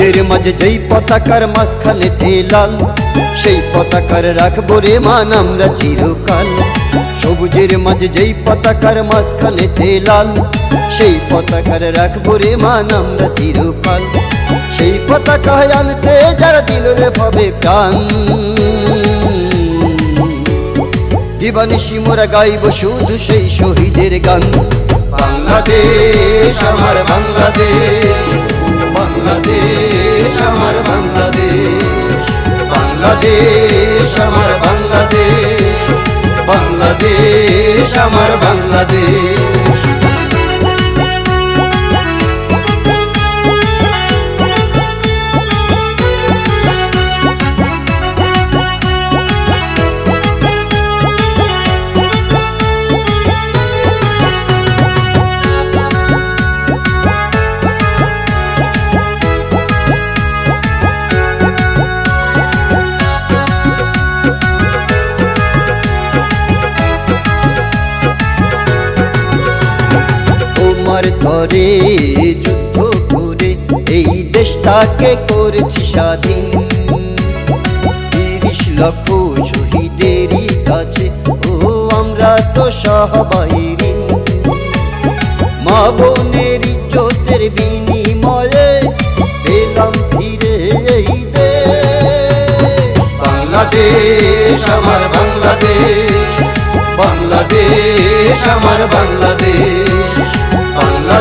মাঝে যেই পতাকার লাল, সেই পতাকার রাখব রে মান আমরা চিরকাল। সবুজের মাঝে যেই পতাকার মাঝখানে লাল, সেই পতাকার রাখব রে মান আমরা চিরকাল। সেই পতাকা আনতে যারা দিল রে পাবে প্রাণ। দিবানিশি মোরা গাইব শুধু সেই শহীদের গান। বাংলাদেশ আমার আমার বাংলাদেশ। তোমার তরে যুদ্ধ করে, এই দেশটাকে করেছি স্বাধীন। তিরিশ লক্ষ শহীদেরই কাছে, ও আমরা তো সবাই মা বোনের ইজ্জতের বিনিময়ে পেলাম ফিরে এই দেশ। বাংলাদেশ আমার বাংলাদেশ বাংলাদেশ আমার বাংলাদেশ।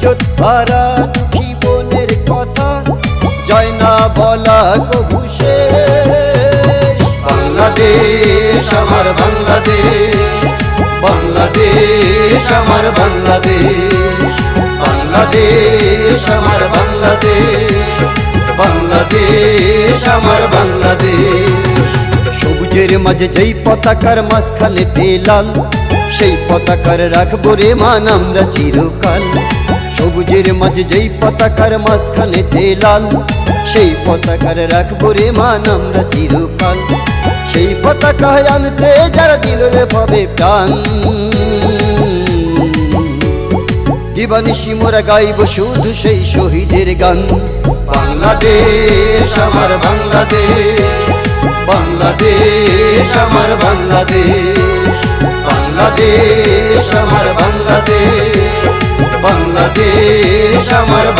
ইজ্জত হারা দুঃখী বোনের কথা। জয় না বলা কবু। বাংলাদেশ আমার বাংলাদেশ। বাংলাদেশ আমার বাংলাদেশ। বাংলাদেশ আমার বাংলাদেশ। বাংলাদেশ আমার বাংলাদেশ। সবুজের মাঝে যেই পতাকার মাঝখানে লাল সেই পতাকার রাখব রে মান আমরা চিরকাল। সবুজের মাঝে যেই পতাকার মাঝখানে লাল, সেই পতাকার রাখব রে মান আমরা চিরকাল। সেই পতাকা আনতে যারা দিল রে পাবে প্রাণ। দিবানিশি মোরা গাইব শুধু সেই শহীদের গান। বাংলাদেশ আমার বাংলাদেশ বাংলাদেশ আমার বাংলাদেশ বাংলাদেশ আমার বাংলাদেশ।